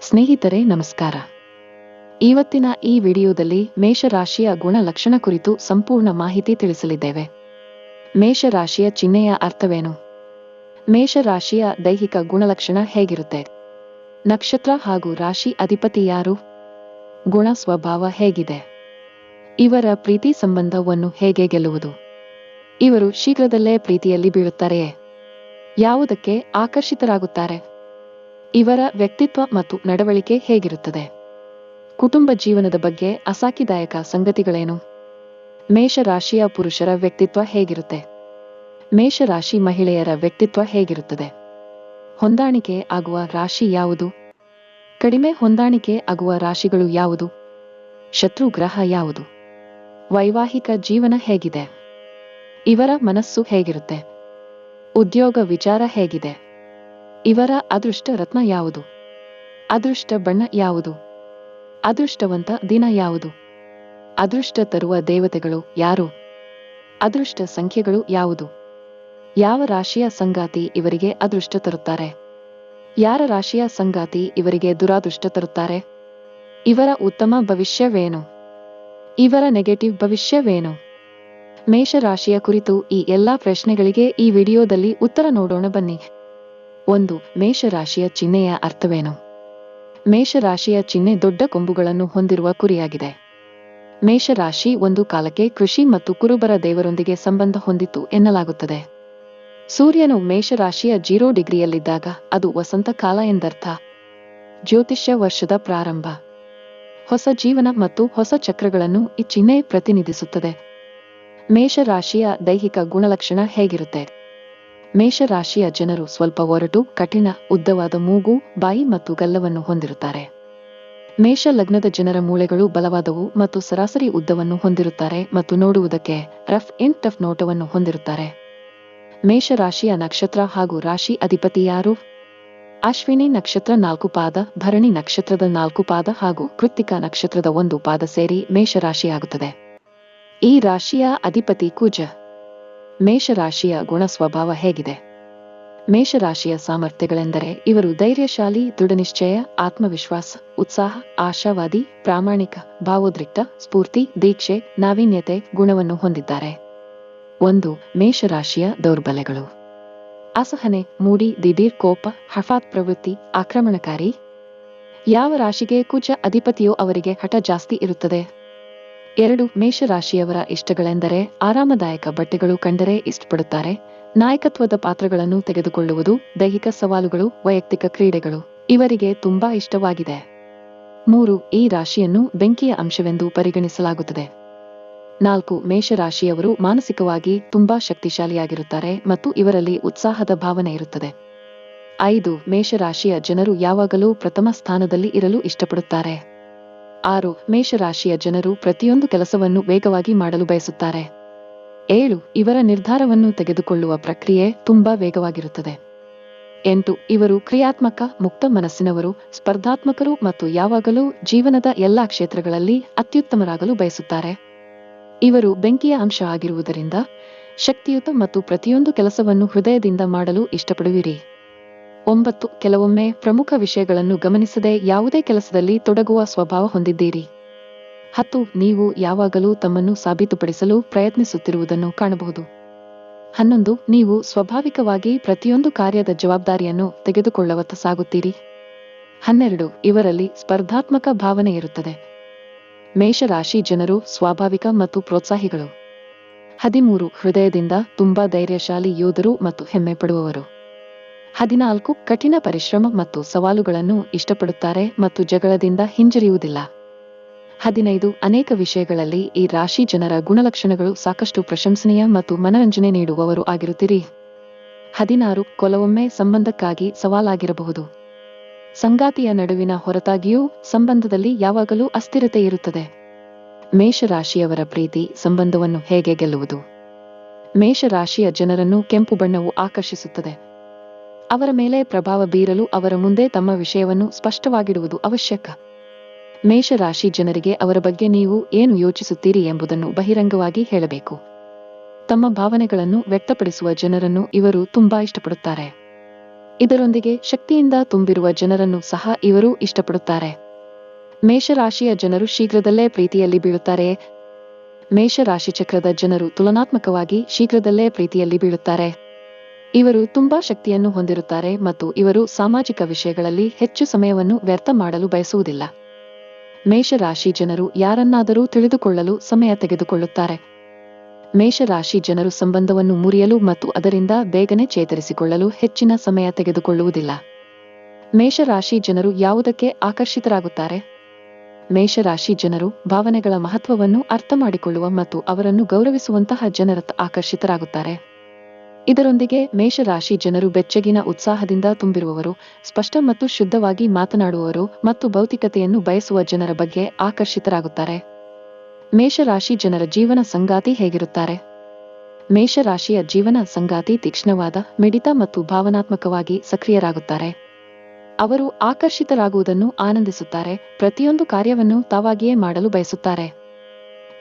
ಸ್ನೇಹಿತರೆ, ನಮಸ್ಕಾರ. ಇವತ್ತಿನ ಈ ವಿಡಿಯೋದಲ್ಲಿ ಮೇಷರಾಶಿಯ ಗುಣಲಕ್ಷಣ ಕುರಿತು ಸಂಪೂರ್ಣ ಮಾಹಿತಿ ತಿಳಿಸಲಿದ್ದೇವೆ. ಮೇಷರಾಶಿಯ ಚಿಹ್ನೆಯ ಅರ್ಥವೇನು? ಮೇಷರಾಶಿಯ ದೈಹಿಕ ಗುಣಲಕ್ಷಣ ಹೇಗಿರುತ್ತೆ? ನಕ್ಷತ್ರ ಹಾಗೂ ರಾಶಿ ಅಧಿಪತಿ ಯಾರು? ಗುಣ ಸ್ವಭಾವ ಹೇಗಿದೆ? ಇವರ ಪ್ರೀತಿ ಸಂಬಂಧವನ್ನು ಹೇಗೆ ಗೆಲ್ಲುವುದು? ಇವರು ಶೀಘ್ರದಲ್ಲೇ ಪ್ರೀತಿಯಲ್ಲಿ ಬೀಳುತ್ತಾರೆಯೇ? ಯಾವುದಕ್ಕೆ ಆಕರ್ಷಿತರಾಗುತ್ತಾರೆ? ಇವರ ವ್ಯಕ್ತಿತ್ವ ಮತ್ತು ನಡವಳಿಕೆ ಹೇಗಿರುತ್ತದೆ? ಕುಟುಂಬ ಜೀವನದ ಬಗ್ಗೆ ಅಸಾಕಿದಾಯಕ ಸಂಗತಿಗಳೇನು? ಮೇಷರಾಶಿಯ ಪುರುಷರ ವ್ಯಕ್ತಿತ್ವ ಹೇಗಿರುತ್ತೆ? ಮೇಷರಾಶಿ ಮಹಿಳೆಯರ ವ್ಯಕ್ತಿತ್ವ ಹೇಗಿರುತ್ತದೆ? ಹೊಂದಾಣಿಕೆ ಆಗುವ ರಾಶಿ ಯಾವುದು? ಕಡಿಮೆ ಹೊಂದಾಣಿಕೆ ಆಗುವ ರಾಶಿಗಳು ಯಾವುದು? ಶತ್ರು ಗ್ರಹ ಯಾವುದು? ವೈವಾಹಿಕ ಜೀವನ ಹೇಗಿದೆ? ಇವರ ಮನಸ್ಸು ಹೇಗಿರುತ್ತೆ? ಉದ್ಯೋಗ ವಿಚಾರ ಹೇಗಿದೆ? ಇವರ ಅದೃಷ್ಟ ರತ್ನ ಯಾವುದು? ಅದೃಷ್ಟ ಬಣ್ಣ ಯಾವುದು? ಅದೃಷ್ಟವಂತ ದಿನ ಯಾವುದು? ಅದೃಷ್ಟ ತರುವ ದೇವತೆಗಳು ಯಾರು? ಅದೃಷ್ಟ ಸಂಖ್ಯೆಗಳು ಯಾವುದು? ಯಾವ ರಾಶಿಯ ಸಂಗಾತಿ ಇವರಿಗೆ ಅದೃಷ್ಟ ತರುತ್ತಾರೆ? ಯಾರ ರಾಶಿಯ ಸಂಗಾತಿ ಇವರಿಗೆ ದುರಾದೃಷ್ಟ ತರುತ್ತಾರೆ? ಇವರ ಉತ್ತಮ ಭವಿಷ್ಯವೇನು? ಇವರ ನೆಗೆಟಿವ್ ಭವಿಷ್ಯವೇನು? ಮೇಷರಾಶಿಯ ಕುರಿತು ಈ ಎಲ್ಲಾ ಪ್ರಶ್ನೆಗಳಿಗೆ ಈ ವಿಡಿಯೋದಲ್ಲಿ ಉತ್ತರ ನೋಡೋಣ ಬನ್ನಿ. ಒಂದು, ಮೇಷರಾಶಿಯ ಚಿಹ್ನೆಯ ಅರ್ಥವೇನು? ಮೇಷರಾಶಿಯ ಚಿಹ್ನೆ ದೊಡ್ಡ ಕೊಂಬುಗಳನ್ನು ಹೊಂದಿರುವ ಕುರಿಯಾಗಿದೆ. ಮೇಷರಾಶಿ ಒಂದು ಕಾಲಕ್ಕೆ ಕೃಷಿ ಮತ್ತು ಕುರುಬರ ದೇವರೊಂದಿಗೆ ಸಂಬಂಧ ಹೊಂದಿತ್ತು ಎನ್ನಲಾಗುತ್ತದೆ. ಸೂರ್ಯನು ಮೇಷರಾಶಿಯ ಜೀರೋ ಡಿಗ್ರಿಯಲ್ಲಿದ್ದಾಗ ಅದು ವಸಂತ ಕಾಲ ಎಂದರ್ಥ. ಜ್ಯೋತಿಷ್ಯ ವರ್ಷದ ಪ್ರಾರಂಭ. ಹೊಸ ಜೀವನ ಮತ್ತು ಹೊಸ ಚಕ್ರಗಳನ್ನು ಈ ಚಿಹ್ನೆ ಪ್ರತಿನಿಧಿಸುತ್ತದೆ. ಮೇಷರಾಶಿಯ ದೈಹಿಕ ಗುಣಲಕ್ಷಣ ಹೇಗಿರುತ್ತೆ? ಮೇಷರಾಶಿಯ ಜನರು ಸ್ವಲ್ಪ ಒರಟು, ಕಠಿಣ, ಉದ್ದವಾದ ಮೂಗು, ಬಾಯಿ ಮತ್ತು ಗಲ್ಲವನ್ನು ಹೊಂದಿರುತ್ತಾರೆ. ಮೇಷ ಲಗ್ನದ ಜನರ ಮೂಳೆಗಳು ಬಲವಾದವು ಮತ್ತು ಸರಾಸರಿ ಉದ್ದವನ್ನು ಹೊಂದಿರುತ್ತಾರೆ ಮತ್ತು ನೋಡುವುದಕ್ಕೆ ರಫ್ ಇನ್ ಟಫ್ ನೋಟವನ್ನು ಹೊಂದಿರುತ್ತಾರೆ. ಮೇಷರಾಶಿಯ ನಕ್ಷತ್ರ ಹಾಗೂ ರಾಶಿ ಅಧಿಪತಿ ಯಾರು? ಅಶ್ವಿನಿ ನಕ್ಷತ್ರ ನಾಲ್ಕು ಪಾದ, ಭರಣಿ ನಕ್ಷತ್ರದ ನಾಲ್ಕು ಪಾದ ಹಾಗೂ ಕೃತ್ತಿಕ ನಕ್ಷತ್ರದ ಒಂದು ಪಾದ ಸೇರಿ ಮೇಷರಾಶಿಯಾಗುತ್ತದೆ. ಈ ರಾಶಿಯ ಅಧಿಪತಿ ಕುಜ. ಮೇಷರಾಶಿಯ ಗುಣ ಸ್ವಭಾವ ಹೇಗಿದೆ? ಮೇಷರಾಶಿಯ ಸಾಮರ್ಥ್ಯಗಳೆಂದರೆ ಇವರು ಧೈರ್ಯಶಾಲಿ, ದೃಢನಿಶ್ಚಯ, ಆತ್ಮವಿಶ್ವಾಸ, ಉತ್ಸಾಹ, ಆಶಾವಾದಿ, ಪ್ರಾಮಾಣಿಕ, ಭಾವೋದ್ರಿಕ್ತ, ಸ್ಫೂರ್ತಿ, ದೀಕ್ಷೆ, ನಾವೀನ್ಯತೆ, ಗುಣವನ್ನು ಹೊಂದಿದ್ದಾರೆ. ಒಂದು, ಮೇಷರಾಶಿಯ ದೌರ್ಬಲ್ಯಗಳು. ಅಸಹನೆ, ಮೂಡಿ, ದಿಢೀರ್ ಕೋಪ ಹಫಾತ್ ಪ್ರವೃತ್ತಿ, ಆಕ್ರಮಣಕಾರಿ. ಯಾವ ರಾಶಿಗೆ ಕುಜ ಅಧಿಪತಿಯೋ ಅವರಿಗೆ ಹಠ ಜಾಸ್ತಿ ಇರುತ್ತದೆ? ಎರಡು ಮೇಷರಾಶಿಯವರ ಇಷ್ಟಗಳೆಂದರೆ ಆರಾಮದಾಯಕ ಬಟ್ಟೆಗಳು ಕಂಡರೆ ಇಷ್ಟಪಡುತ್ತಾರೆ. ನಾಯಕತ್ವದ ಪಾತ್ರಗಳನ್ನು ತೆಗೆದುಕೊಳ್ಳುವುದು ದೈಹಿಕ ಸವಾಲುಗಳು, ವೈಯಕ್ತಿಕ ಕ್ರೀಡೆಗಳು. ಇವರಿಗೆ ತುಂಬಾ ಇಷ್ಟವಾಗಿದೆ. ಮೂರು, ಈ ರಾಶಿಯನ್ನು ಬೆಂಕಿಯ ಅಂಶವೆಂದು ಪರಿಗಣಿಸಲಾಗುತ್ತದೆ. ನಾಲ್ಕು, ಮೇಷರಾಶಿಯವರು ಮಾನಸಿಕವಾಗಿ ತುಂಬಾ ಶಕ್ತಿಶಾಲಿಯಾಗಿರುತ್ತಾರೆ ಮತ್ತು ಇವರಲ್ಲಿ ಉತ್ಸಾಹದ ಭಾವನೆ ಇರುತ್ತದೆ. ಐದು, ಮೇಷರಾಶಿಯ ಜನರು ಯಾವಾಗಲೂ ಪ್ರಥಮ ಸ್ಥಾನದಲ್ಲಿ ಇರಲು ಇಷ್ಟಪಡುತ್ತಾರೆ. ಆರು, ಮೇಷರಾಶಿಯ ಜನರು ಪ್ರತಿಯೊಂದು ಕೆಲಸವನ್ನು ವೇಗವಾಗಿ ಮಾಡಲು ಬಯಸುತ್ತಾರೆ. ಏಳು, ಇವರ ನಿರ್ಧಾರವನ್ನು ತೆಗೆದುಕೊಳ್ಳುವ ಪ್ರಕ್ರಿಯೆ ತುಂಬಾ ವೇಗವಾಗಿರುತ್ತದೆ. ಎಂಟು, ಇವರು ಕ್ರಿಯಾತ್ಮಕ, ಮುಕ್ತ ಮನಸ್ಸಿನವರು, ಸ್ಪರ್ಧಾತ್ಮಕರು ಮತ್ತು ಯಾವಾಗಲೂ ಜೀವನದ ಎಲ್ಲಾ ಕ್ಷೇತ್ರಗಳಲ್ಲಿ ಅತ್ಯುತ್ತಮರಾಗಲು ಬಯಸುತ್ತಾರೆ. ಇವರು ಬೆಂಕಿಯ ಅಂಶ ಆಗಿರುವುದರಿಂದ, ಶಕ್ತಿಯುತ ಮತ್ತು ಪ್ರತಿಯೊಂದು ಕೆಲಸವನ್ನು ಹೃದಯದಿಂದ ಮಾಡಲು ಇಷ್ಟಪಡುವಿರಿ. ಒಂಬತ್ತು ಕೆಲವೊಮ್ಮೆ ಪ್ರಮುಖ ವಿಷಯಗಳನ್ನು ಗಮನಿಸದೆ ಯಾವುದೇ ಕೆಲಸದಲ್ಲಿ ತೊಡಗುವ ಸ್ವಭಾವ ಹೊಂದಿದ್ದೀರಿ. ಹತ್ತು, ನೀವು ಯಾವಾಗಲೂ ತಮ್ಮನ್ನು ಸಾಬೀತುಪಡಿಸಲು ಪ್ರಯತ್ನಿಸುತ್ತಿರುವುದನ್ನು ಕಾಣಬಹುದು. ಹನ್ನೊಂದು, ನೀವು ಸ್ವಾಭಾವಿಕವಾಗಿ ಪ್ರತಿಯೊಂದು ಕಾರ್ಯದ ಜವಾಬ್ದಾರಿಯನ್ನು ತೆಗೆದುಕೊಳ್ಳವತ್ತ ಸಾಗುತ್ತೀರಿ. ಹನ್ನೆರಡು, ಇವರಲ್ಲಿ ಸ್ಪರ್ಧಾತ್ಮಕ ಭಾವನೆ ಇರುತ್ತದೆ. ಮೇಷರಾಶಿ ಜನರು ಸ್ವಾಭಾವಿಕ ಮತ್ತು ಪ್ರೋತ್ಸಾಹಿಗಳು. ಹದಿಮೂರು, ಹೃದಯದಿಂದ ತುಂಬಾ ಧೈರ್ಯಶಾಲಿ ಯೋಧರು ಮತ್ತು ಹೆಮ್ಮೆ ಪಡುವವರು ಹದಿನಾಲ್ಕು ಕಠಿಣ ಪರಿಶ್ರಮ ಮತ್ತು ಸವಾಲುಗಳನ್ನು ಇಷ್ಟಪಡುತ್ತಾರೆ ಮತ್ತು ಜಗಳದಿಂದ ಹಿಂಜರಿಯುವುದಿಲ್ಲ. ಹದಿನೈದು ಅನೇಕ ವಿಷಯಗಳಲ್ಲಿ ಈ ರಾಶಿ ಜನರ ಗುಣಲಕ್ಷಣಗಳು ಸಾಕಷ್ಟು ಪ್ರಶಂಸನೀಯ ಮತ್ತು ಮನರಂಜನೆ ನೀಡುವವರು ಆಗಿರುತ್ತೀರಿ. ಹದಿನಾರು ಕೆಲವೊಮ್ಮೆ ಸಂಬಂಧಕ್ಕಾಗಿ ಸವಾಲಾಗಿರಬಹುದು. ಸಂಗಾತಿಯ ನಡುವಿನ ಹೊರತಾಗಿಯೂ ಸಂಬಂಧದಲ್ಲಿ ಯಾವಾಗಲೂ ಅಸ್ಥಿರತೆ ಇರುತ್ತದೆ. ಮೇಷರಾಶಿಯವರ ಪ್ರೀತಿ ಸಂಬಂಧವನ್ನು ಹೇಗೆ ಗೆಲ್ಲುವುದು? ಮೇಷರಾಶಿಯ ಜನರನ್ನು ಕೆಂಪು ಬಣ್ಣವು ಆಕರ್ಷಿಸುತ್ತದೆ. ಅವರ ಮೇಲೆ ಪ್ರಭಾವ ಬೀರಲು ಅವರ ಮುಂದೆ ತಮ್ಮ ವಿಷಯವನ್ನು ಸ್ಪಷ್ಟವಾಗಿಡುವುದು ಅವಶ್ಯಕ. ಮೇಷರಾಶಿ ಜನರಿಗೆ ಅವರ ಬಗ್ಗೆ ನೀವು ಏನು ಯೋಚಿಸುತ್ತೀರಿ ಎಂಬುದನ್ನು ಬಹಿರಂಗವಾಗಿ ಹೇಳಬೇಕು. ತಮ್ಮ ಭಾವನೆಗಳನ್ನು ವ್ಯಕ್ತಪಡಿಸುವ ಜನರನ್ನು ಇವರು ತುಂಬಾ ಇಷ್ಟಪಡುತ್ತಾರೆ. ಇದರೊಂದಿಗೆ ಶಕ್ತಿಯಿಂದ ತುಂಬಿರುವ ಜನರನ್ನು ಸಹ ಇವರು ಇಷ್ಟಪಡುತ್ತಾರೆ. ಮೇಷರಾಶಿಯ ಜನರು ಶೀಘ್ರದಲ್ಲೇ ಪ್ರೀತಿಯಲ್ಲಿ ಬೀಳುತ್ತಾರೆ. ಮೇಷರಾಶಿ ಚಕ್ರದ ಜನರು ತುಲನಾತ್ಮಕವಾಗಿ ಶೀಘ್ರದಲ್ಲೇ ಪ್ರೀತಿಯಲ್ಲಿ ಬೀಳುತ್ತಾರೆ. ಇವರು ತುಂಬಾ ಶಕ್ತಿಯನ್ನು ಹೊಂದಿರುತ್ತಾರೆ ಮತ್ತು ಇವರು ಸಾಮಾಜಿಕ ವಿಷಯಗಳಲ್ಲಿ ಹೆಚ್ಚು ಸಮಯವನ್ನು ವ್ಯರ್ಥ ಮಾಡಲು ಬಯಸುವುದಿಲ್ಲ. ಮೇಷರಾಶಿ ಜನರು ಯಾರನ್ನಾದರೂ ತಿಳಿದುಕೊಳ್ಳಲು ಸಮಯ ತೆಗೆದುಕೊಳ್ಳುತ್ತಾರೆ. ಮೇಷರಾಶಿ ಜನರು ಸಂಬಂಧವನ್ನು ಮುರಿಯಲು ಮತ್ತು ಅದರಿಂದ ಬೇಗನೆ ಚೇತರಿಸಿಕೊಳ್ಳಲು ಹೆಚ್ಚಿನ ಸಮಯ ತೆಗೆದುಕೊಳ್ಳುವುದಿಲ್ಲ. ಮೇಷರಾಶಿ ಜನರು ಯಾವುದಕ್ಕೆ ಆಕರ್ಷಿತರಾಗುತ್ತಾರೆ? ಮೇಷರಾಶಿ ಜನರು ಭಾವನೆಗಳ ಮಹತ್ವವನ್ನು ಅರ್ಥ ಮಾಡಿಕೊಳ್ಳುವ ಮತ್ತು ಅವರನ್ನು ಗೌರವಿಸುವಂತಹ ಜನರತ್ತ ಆಕರ್ಷಿತರಾಗುತ್ತಾರೆ. ಇದರೊಂದಿಗೆ ಮೇಷರಾಶಿ ಜನರು ಬೆಚ್ಚಗಿನ ಉತ್ಸಾಹದಿಂದ ತುಂಬಿರುವವರು, ಸ್ಪಷ್ಟ ಮತ್ತು ಶುದ್ಧವಾಗಿ ಮಾತನಾಡುವವರು ಮತ್ತು ಭೌತಿಕತೆಯನ್ನು ಬಯಸುವ ಜನರ ಬಗ್ಗೆ ಆಕರ್ಷಿತರಾಗುತ್ತಾರೆ. ಮೇಷರಾಶಿ ಜನರ ಜೀವನ ಸಂಗಾತಿ ಹೇಗಿರುತ್ತಾರೆ? ಮೇಷರಾಶಿಯ ಜೀವನ ಸಂಗಾತಿ ತೀಕ್ಷ್ಣವಾದ, ಮಿಡಿತ ಮತ್ತು ಭಾವನಾತ್ಮಕವಾಗಿ ಸಕ್ರಿಯರಾಗುತ್ತಾರೆ. ಅವರು ಆಕರ್ಷಿತರಾಗುವುದನ್ನು ಆನಂದಿಸುತ್ತಾರೆ, ಪ್ರತಿಯೊಂದು ಕಾರ್ಯವನ್ನು ತಾವಾಗಿಯೇ ಮಾಡಲು ಬಯಸುತ್ತಾರೆ.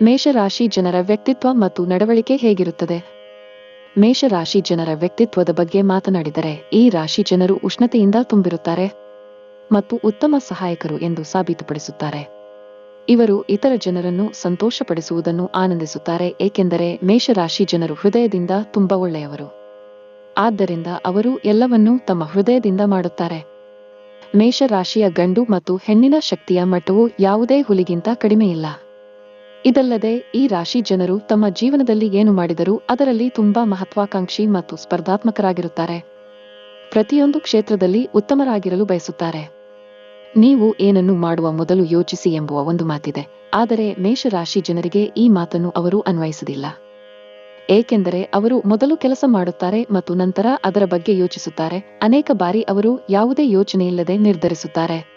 ಮೇಷರಾಶಿ ಜನರ ವ್ಯಕ್ತಿತ್ವ ಮತ್ತು ನಡವಳಿಕೆ ಹೇಗಿರುತ್ತದೆ? ಮೇಷರಾಶಿ ಜನರ ವ್ಯಕ್ತಿತ್ವದ ಬಗ್ಗೆ ಮಾತನಾಡಿದರೆ, ಈ ರಾಶಿ ಜನರು ಉಷ್ಣತೆಯಿಂದ ತುಂಬಿರುತ್ತಾರೆ ಮತ್ತು ಉತ್ತಮ ಸಹಾಯಕರು ಎಂದು ಸಾಬೀತುಪಡಿಸುತ್ತಾರೆ. ಇವರು ಇತರ ಜನರನ್ನು ಸಂತೋಷಪಡಿಸುವುದನ್ನು ಆನಂದಿಸುತ್ತಾರೆ, ಏಕೆಂದರೆ ಮೇಷರಾಶಿ ಜನರು ಹೃದಯದಿಂದ ತುಂಬ ಒಳ್ಳೆಯವರು. ಆದ್ದರಿಂದ ಅವರು ಎಲ್ಲವನ್ನೂ ತಮ್ಮ ಹೃದಯದಿಂದ ಮಾಡುತ್ತಾರೆ. ಮೇಷರಾಶಿಯ ಗಂಡು ಮತ್ತು ಹೆಣ್ಣಿನ ಶಕ್ತಿಯ ಮಟ್ಟವು ಯಾವುದೇ ಹುಲಿಗಿಂತ ಕಡಿಮೆಯಿಲ್ಲ. ಇದಲ್ಲದೆ, ಈ ರಾಶಿ ಜನರು ತಮ್ಮ ಜೀವನದಲ್ಲಿ ಏನು ಮಾಡಿದರೂ ಅದರಲ್ಲಿ ತುಂಬಾ ಮಹತ್ವಾಕಾಂಕ್ಷಿ ಮತ್ತು ಸ್ಪರ್ಧಾತ್ಮಕರಾಗಿರುತ್ತಾರೆ. ಪ್ರತಿಯೊಂದು ಕ್ಷೇತ್ರದಲ್ಲಿ ಉತ್ತಮರಾಗಿರಲು ಬಯಸುತ್ತಾರೆ. ನೀವು ಏನನ್ನು ಮಾಡುವ ಮೊದಲು ಯೋಚಿಸಿ ಎಂಬುವ ಒಂದು ಮಾತಿದೆ. ಆದರೆ ಮೇಷರಾಶಿ ಜನರಿಗೆ ಈ ಮಾತನ್ನು ಅವರು ಅನ್ವಯಿಸುವುದಿಲ್ಲ ಏಕೆಂದರೆ ಅವರು ಮೊದಲು ಕೆಲಸ ಮಾಡುತ್ತಾರೆ ಮತ್ತು ನಂತರ ಅದರ ಬಗ್ಗೆ ಯೋಚಿಸುತ್ತಾರೆ. ಅನೇಕ ಬಾರಿ ಅವರು ಯಾವುದೇ ಯೋಚನೆಯಿಲ್ಲದೆ ನಿರ್ಧರಿಸುತ್ತಾರೆ.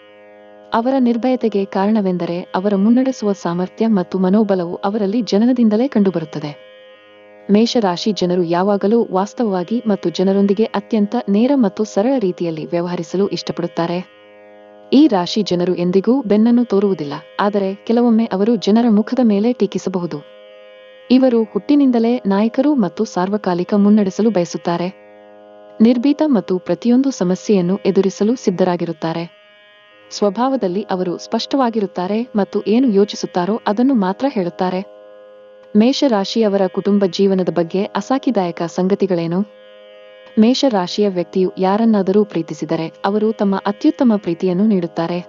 ಅವರ ನಿರ್ಭಯತೆಗೆ ಕಾರಣವೆಂದರೆ ಅವರ ಮುನ್ನಡೆಸುವ ಸಾಮರ್ಥ್ಯ ಮತ್ತು ಮನೋಬಲವು ಅವರಲ್ಲಿ ಜನನದಿಂದಲೇ ಕಂಡುಬರುತ್ತದೆ. ಮೇಷರಾಶಿ ಜನರು ಯಾವಾಗಲೂ ವಾಸ್ತವವಾಗಿ ಮತ್ತು ಜನರೊಂದಿಗೆ ಅತ್ಯಂತ ನೇರ ಮತ್ತು ಸರಳ ರೀತಿಯಲ್ಲಿ ವ್ಯವಹರಿಸಲು ಇಷ್ಟಪಡುತ್ತಾರೆ. ಈ ರಾಶಿ ಜನರು ಎಂದಿಗೂ ಬೆನ್ನನ್ನು ತೋರುವುದಿಲ್ಲ, ಆದರೆ ಕೆಲವೊಮ್ಮೆ ಅವರು ಜನರ ಮುಖದ ಮೇಲೆ ಟೀಕಿಸಬಹುದು. ಇವರು ಹುಟ್ಟಿನಿಂದಲೇ ನಾಯಕರು ಮತ್ತು ಸಾರ್ವಕಾಲಿಕ ಮುನ್ನಡೆಸಲು ಬಯಸುತ್ತಾರೆ. ನಿರ್ಭೀತ ಮತ್ತು ಪ್ರತಿಯೊಂದು ಸಮಸ್ಯೆಯನ್ನು ಎದುರಿಸಲು ಸಿದ್ಧರಾಗಿರುತ್ತಾರೆ. ಸ್ವಭಾವದಲ್ಲಿ ಅವರು ಸ್ಪಷ್ಟವಾಗಿರುತ್ತಾರೆ ಮತ್ತು ಏನು ಯೋಚಿಸುತ್ತಾರೋ ಅದನ್ನು ಮಾತ್ರ ಹೇಳುತ್ತಾರೆ. ಮೇಷರಾಶಿಯವರ ಕುಟುಂಬ ಜೀವನದ ಬಗ್ಗೆ ಅಸಾಕಿದಾಯಕ ಸಂಗತಿಗಳೇನು? ಮೇಷರಾಶಿಯ ವ್ಯಕ್ತಿಯು ಯಾರನ್ನಾದರೂ ಪ್ರೀತಿಸಿದರೆ ಅವರು ತಮ್ಮ ಅತ್ಯುತ್ತಮ ಪ್ರೀತಿಯನ್ನು ನೀಡುತ್ತಾರೆ.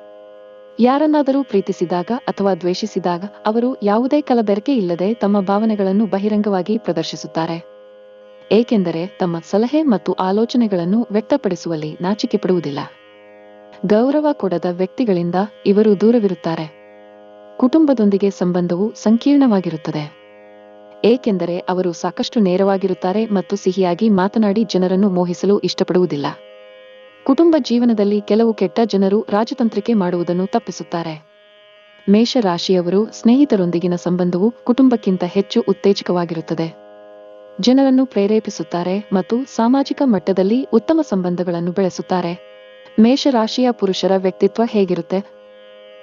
ಯಾರನ್ನಾದರೂ ಪ್ರೀತಿಸಿದಾಗ ಅಥವಾ ದ್ವೇಷಿಸಿದಾಗ ಅವರು ಯಾವುದೇ ಕಲಬೆರಕೆ ಇಲ್ಲದೆ ತಮ್ಮ ಭಾವನೆಗಳನ್ನು ಬಹಿರಂಗವಾಗಿ ಪ್ರದರ್ಶಿಸುತ್ತಾರೆ. ಏಕೆಂದರೆ ತಮ್ಮ ಸಲಹೆ ಮತ್ತು ಆಲೋಚನೆಗಳನ್ನು ವ್ಯಕ್ತಪಡಿಸುವಲ್ಲಿ ನಾಚಿಕೆ ಪಡುವುದಿಲ್ಲ ಗೌರವ ಕೊಡದ ವ್ಯಕ್ತಿಗಳಿಂದ ಇವರು ದೂರವಿರುತ್ತಾರೆ. ಕುಟುಂಬದೊಂದಿಗೆ ಸಂಬಂಧವು ಸಂಕೀರ್ಣವಾಗಿರುತ್ತದೆ. ಏಕೆಂದರೆ ಅವರು ಸಾಕಷ್ಟು ನೇರವಾಗಿರುತ್ತಾರೆ ಮತ್ತು ಸಿಹಿಯಾಗಿ ಮಾತನಾಡಿ ಜನರನ್ನು ಮೋಹಿಸಲು ಇಷ್ಟಪಡುವುದಿಲ್ಲ. ಕುಟುಂಬ ಜೀವನದಲ್ಲಿ ಕೆಲವು ಕೆಟ್ಟ ಜನರು ರಾಜತಂತ್ರಿಕೆ ಮಾಡುವುದನ್ನು ತಪ್ಪಿಸುತ್ತಾರೆ. ಮೇಷರಾಶಿಯವರು ಸ್ನೇಹಿತರೊಂದಿಗಿನ ಸಂಬಂಧವು ಕುಟುಂಬಕ್ಕಿಂತ ಹೆಚ್ಚು ಉತ್ತೇಜಕವಾಗಿರುತ್ತದೆ. ಜನರನ್ನು ಪ್ರೇರೇಪಿಸುತ್ತಾರೆ ಮತ್ತು ಸಾಮಾಜಿಕ ಮಟ್ಟದಲ್ಲಿ ಉತ್ತಮ ಸಂಬಂಧಗಳನ್ನು ಬೆಳೆಸುತ್ತಾರೆ. ಮೇಷರಾಶಿಯ ಪುರುಷರ ವ್ಯಕ್ತಿತ್ವ ಹೇಗಿರುತ್ತೆ?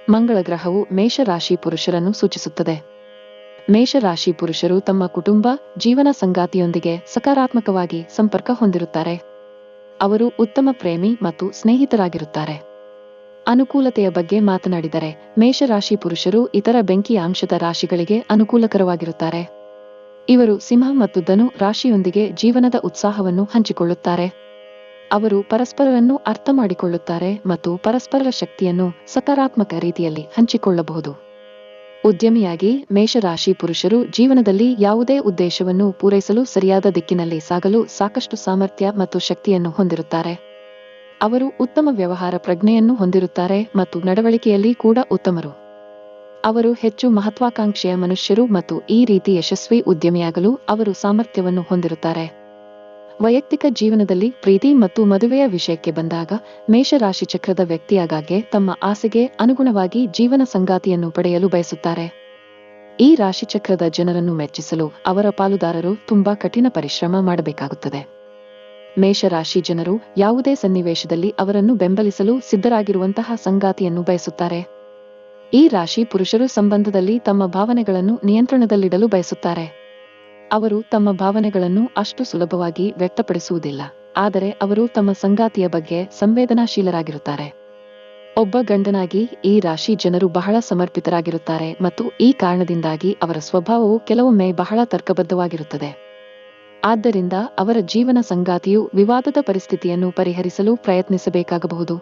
ಮಂಗಳ ಗ್ರಹವು ಮೇಷರಾಶಿ ಪುರುಷರನ್ನು ಸೂಚಿಸುತ್ತದೆ. ಮೇಷರಾಶಿ ಪುರುಷರು ತಮ್ಮ ಕುಟುಂಬ, ಜೀವನ ಸಂಗಾತಿಯೊಂದಿಗೆ ಸಕಾರಾತ್ಮಕವಾಗಿ ಸಂಪರ್ಕ ಹೊಂದಿರುತ್ತಾರೆ. ಅವರು ಉತ್ತಮ ಪ್ರೇಮಿ ಮತ್ತು ಸ್ನೇಹಿತರಾಗಿರುತ್ತಾರೆ. ಅನುಕೂಲತೆಯ ಬಗ್ಗೆ ಮಾತನಾಡಿದರೆ, ಮೇಷರಾಶಿ ಪುರುಷರು ಇತರ ಬೆಂಕಿಯ ಅಂಶದ ರಾಶಿಗಳಿಗೆ ಅನುಕೂಲಕರವಾಗಿರುತ್ತಾರೆ. ಇವರು ಸಿಂಹ ಮತ್ತು ಧನು ರಾಶಿಯೊಂದಿಗೆ ಜೀವನದ ಉತ್ಸಾಹವನ್ನು ಹಂಚಿಕೊಳ್ಳುತ್ತಾರೆ. ಅವರು ಪರಸ್ಪರರನ್ನು ಅರ್ಥ ಮಾಡಿಕೊಳ್ಳುತ್ತಾರೆ ಮತ್ತು ಪರಸ್ಪರರ ಶಕ್ತಿಯನ್ನು ಸಕಾರಾತ್ಮಕ ರೀತಿಯಲ್ಲಿ ಹಂಚಿಕೊಳ್ಳಬಹುದು. ಉದ್ಯಮಿಯಾಗಿ ಮೇಷರಾಶಿ ಪುರುಷರು ಜೀವನದಲ್ಲಿ ಯಾವುದೇ ಉದ್ದೇಶವನ್ನು ಪೂರೈಸಲು ಸರಿಯಾದ ದಿಕ್ಕಿನಲ್ಲಿ ಸಾಗಲು ಸಾಕಷ್ಟು ಸಾಮರ್ಥ್ಯ ಮತ್ತು ಶಕ್ತಿಯನ್ನು ಹೊಂದಿರುತ್ತಾರೆ. ಅವರು ಉತ್ತಮ ವ್ಯವಹಾರ ಪ್ರಜ್ಞೆಯನ್ನು ಹೊಂದಿರುತ್ತಾರೆ ಮತ್ತು ನಡವಳಿಕೆಯಲ್ಲಿ ಕೂಡ ಉತ್ತಮರು. ಅವರು ಹೆಚ್ಚು ಮಹತ್ವಾಕಾಂಕ್ಷೆಯ ಮನುಷ್ಯರು ಮತ್ತು ಈ ರೀತಿ ಯಶಸ್ವಿ ಉದ್ಯಮಿಯಾಗಲು ಅವರು ಸಾಮರ್ಥ್ಯವನ್ನು ಹೊಂದಿರುತ್ತಾರೆ. ವೈಯಕ್ತಿಕ ಜೀವನದಲ್ಲಿ ಪ್ರೀತಿ ಮತ್ತು ಮದುವೆಯ ವಿಷಯಕ್ಕೆ ಬಂದಾಗ ಮೇಷರಾಶಿ ಚಕ್ರದ ವ್ಯಕ್ತಿಯಾಗಾಗೆ ತಮ್ಮ ಆಸೆಗೆ ಅನುಗುಣವಾಗಿ ಜೀವನ ಸಂಗಾತಿಯನ್ನು ಪಡೆಯಲು ಬಯಸುತ್ತಾರೆ. ಈ ರಾಶಿ ಚಕ್ರದ ಜನರನ್ನು ಮೆಚ್ಚಿಸಲು ಅವರ ಪಾಲುದಾರರು ತುಂಬಾ ಕಠಿಣ ಪರಿಶ್ರಮ ಮಾಡಬೇಕಾಗುತ್ತದೆ. ಮೇಷರಾಶಿ ಜನರು ಯಾವುದೇ ಸನ್ನಿವೇಶದಲ್ಲಿ ಅವರನ್ನು ಬೆಂಬಲಿಸಲು ಸಿದ್ಧರಾಗಿರುವಂತಹ ಸಂಗಾತಿಯನ್ನು ಬಯಸುತ್ತಾರೆ. ಈ ರಾಶಿ ಪುರುಷರು ಸಂಬಂಧದಲ್ಲಿ ತಮ್ಮ ಭಾವನೆಗಳನ್ನು ನಿಯಂತ್ರಣದಲ್ಲಿಡಲು ಬಯಸುತ್ತಾರೆ. ಅವರು ತಮ್ಮ ಭಾವನೆಗಳನ್ನು ಅಷ್ಟು ಸುಲಭವಾಗಿ ವ್ಯಕ್ತಪಡಿಸುವುದಿಲ್ಲ, ಆದರೆ ಅವರು ತಮ್ಮ ಸಂಗಾತಿಯ ಬಗ್ಗೆ ಸಂವೇದನಾಶೀಲರಾಗಿರುತ್ತಾರೆ. ಒಬ್ಬ ಗಂಡನಾಗಿ ಈ ರಾಶಿ ಜನರು ಬಹಳ ಸಮರ್ಪಿತರಾಗಿರುತ್ತಾರೆ ಮತ್ತು ಈ ಕಾರಣದಿಂದಾಗಿ ಅವರ ಸ್ವಭಾವವು ಕೆಲವೊಮ್ಮೆ ಬಹಳ ತರ್ಕಬದ್ಧವಾಗಿರುತ್ತದೆ. ಆದ್ದರಿಂದ ಅವರ ಜೀವನ ಸಂಗಾತಿಯು ವಿವಾದದ ಪರಿಸ್ಥಿತಿಯನ್ನು ಪರಿಹರಿಸಲು ಪ್ರಯತ್ನಿಸಬೇಕಾಗಬಹುದು.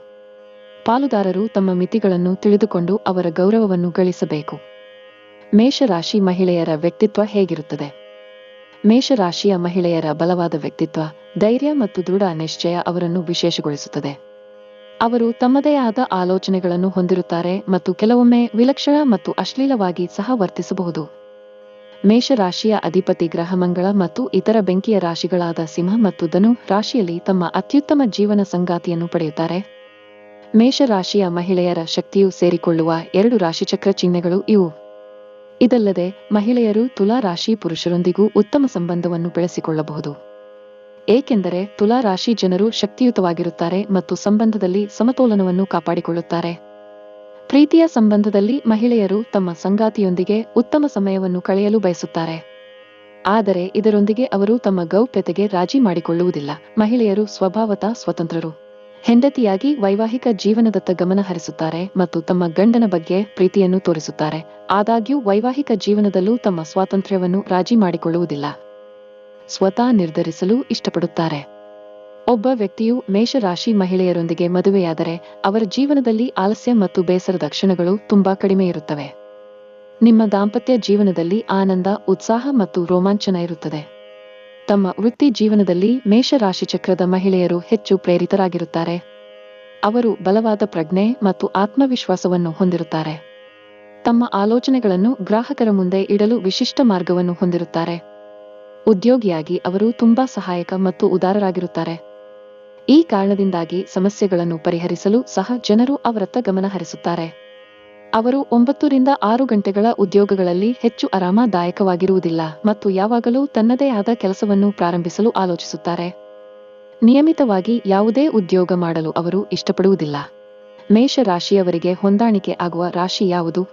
ಪಾಲುದಾರರು ತಮ್ಮ ಮಿತಿಗಳನ್ನು ತಿಳಿದುಕೊಂಡು ಅವರ ಗೌರವವನ್ನು ಗಳಿಸಬೇಕು. ಮೇಷರಾಶಿ ಮಹಿಳೆಯರ ವ್ಯಕ್ತಿತ್ವ ಹೇಗಿರುತ್ತದೆ? ಮೇಷರಾಶಿಯ ಮಹಿಳೆಯರ ಬಲವಾದ ವ್ಯಕ್ತಿತ್ವ, ಧೈರ್ಯ ಮತ್ತು ದೃಢ ನಿಶ್ಚಯ ಅವರನ್ನು ವಿಶೇಷಗೊಳಿಸುತ್ತದೆ. ಅವರು ತಮ್ಮದೇ ಆದ ಆಲೋಚನೆಗಳನ್ನು ಹೊಂದಿರುತ್ತಾರೆ ಮತ್ತು ಕೆಲವೊಮ್ಮೆ ವಿಲಕ್ಷಣ ಮತ್ತು ಅಶ್ಲೀಲವಾಗಿ ಸಹ ವರ್ತಿಸಬಹುದು. ಮೇಷರಾಶಿಯ ಅಧಿಪತಿ ಗ್ರಹ ಮಂಗಳ ಮತ್ತು ಇತರ ಬೆಂಕಿಯ ರಾಶಿಗಳಾದ ಸಿಂಹ ಮತ್ತು ಧನು ರಾಶಿಯಲ್ಲಿ ತಮ್ಮ ಅತ್ಯುತ್ತಮ ಜೀವನ ಸಂಗಾತಿಯನ್ನು ಪಡೆಯುತ್ತಾರೆ. ಮೇಷರಾಶಿಯ ಮಹಿಳೆಯರ ಶಕ್ತಿಯು ಸೇರಿಕೊಳ್ಳುವ ಎರಡು ರಾಶಿಚಕ್ರ ಚಿಹ್ನೆಗಳು ಇವು. ಇದಲ್ಲದೆ ಮಹಿಳೆಯರು ತುಲಾ ರಾಶಿ ಪುರುಷರೊಂದಿಗೂ ಉತ್ತಮ ಸಂಬಂಧವನ್ನು ಬೆಳೆಸಿಕೊಳ್ಳಬಹುದು. ಏಕೆಂದರೆ ತುಲಾ ರಾಶಿ ಜನರು ಶಕ್ತಿಯುತವಾಗಿರುತ್ತಾರೆ ಮತ್ತು ಸಂಬಂಧದಲ್ಲಿ ಸಮತೋಲನವನ್ನು ಕಾಪಾಡಿಕೊಳ್ಳುತ್ತಾರೆ. ಪ್ರೀತಿಯ ಸಂಬಂಧದಲ್ಲಿ ಮಹಿಳೆಯರು ತಮ್ಮ ಸಂಗಾತಿಯೊಂದಿಗೆ ಉತ್ತಮ ಸಮಯವನ್ನು ಕಳೆಯಲು ಬಯಸುತ್ತಾರೆ. ಆದರೆ ಇದರೊಂದಿಗೆ ಅವರು ತಮ್ಮ ಗೌಪ್ಯತೆಗೆ ರಾಜಿ ಮಾಡಿಕೊಳ್ಳುವುದಿಲ್ಲ. ಮಹಿಳೆಯರು ಸ್ವಭಾವತಃ ಸ್ವತಂತ್ರರು. ಹೆಂಡತಿಯಾಗಿ ವೈವಾಹಿಕ ಜೀವನದತ್ತ ಗಮನ ಹರಿಸುತ್ತಾರೆ ಮತ್ತು ತಮ್ಮ ಗಂಡನ ಬಗ್ಗೆ ಪ್ರೀತಿಯನ್ನು ತೋರಿಸುತ್ತಾರೆ. ಆದಾಗ್ಯೂ, ವೈವಾಹಿಕ ಜೀವನದಲ್ಲೂ ತಮ್ಮ ಸ್ವಾತಂತ್ರ್ಯವನ್ನು ರಾಜಿ ಮಾಡಿಕೊಳ್ಳುವುದಿಲ್ಲ. ಸ್ವತಃ ನಿರ್ಧರಿಸಲು ಇಷ್ಟಪಡುತ್ತಾರೆ. ಒಬ್ಬ ವ್ಯಕ್ತಿಯು ಮೇಷರಾಶಿ ಮಹಿಳೆಯರೊಂದಿಗೆ ಮದುವೆಯಾದರೆ, ಅವರ ಜೀವನದಲ್ಲಿ ಆಲಸ್ಯ ಮತ್ತು ಬೇಸರದ ಕ್ಷಣಗಳು ತುಂಬಾ ಕಡಿಮೆ ಇರುತ್ತವೆ. ನಿಮ್ಮ ದಾಂಪತ್ಯ ಜೀವನದಲ್ಲಿ ಆನಂದ, ಉತ್ಸಾಹ ಮತ್ತು ರೋಮಾಂಚನ ಇರುತ್ತದೆ. ತಮ್ಮ ವೃತ್ತಿ ಜೀವನದಲ್ಲಿ ಮೇಷರಾಶಿ ಚಕ್ರದ ಮಹಿಳೆಯರು ಹೆಚ್ಚು ಪ್ರೇರಿತರಾಗಿರುತ್ತಾರೆ. ಅವರು ಬಲವಾದ ಪ್ರಜ್ಞೆ ಮತ್ತು ಆತ್ಮವಿಶ್ವಾಸವನ್ನು ಹೊಂದಿರುತ್ತಾರೆ. ತಮ್ಮ ಆಲೋಚನೆಗಳನ್ನು ಗ್ರಾಹಕರ ಮುಂದೆ ಇಡಲು ವಿಶಿಷ್ಟ ಮಾರ್ಗವನ್ನು ಹೊಂದಿರುತ್ತಾರೆ. ಉದ್ಯೋಗಿಯಾಗಿ ಅವರು ತುಂಬಾ ಸಹಾಯಕ ಮತ್ತು ಉದಾರರಾಗಿರುತ್ತಾರೆ. ಈ ಕಾರಣದಿಂದಾಗಿ ಸಮಸ್ಯೆಗಳನ್ನು ಪರಿಹರಿಸಲು ಸಹ ಜನರು ಅವರತ್ತ ಗಮನ ಹರಿಸುತ್ತಾರೆ ಅವರು ಒಂಬತ್ತರಿಂದ ಆರು ಗಂಟೆಗಳ ಉದ್ಯೋಗಗಳಲ್ಲಿ ಹೆಚ್ಚು ಆರಾಮದಾಯಕವಾಗಿರುವುದಿಲ್ಲ ಮತ್ತು ಯಾವಾಗಲೂ ತನ್ನದೇ ಆದ ಕೆಲಸವನ್ನು ಪ್ರಾರಂಭಿಸಲು ಆಲೋಚಿಸುತ್ತಾರೆ. ನಿಯಮಿತವಾಗಿ ಯಾವುದೇ ಉದ್ಯೋಗ ಮಾಡಲು ಅವರು ಇಷ್ಟಪಡುವುದಿಲ್ಲ. ಮೇಷ ರಾಶಿಯವರಿಗೆ ಹೊಂದಾಣಿಕೆ ಆಗುವ ರಾಶಿ ಯಾವುದು?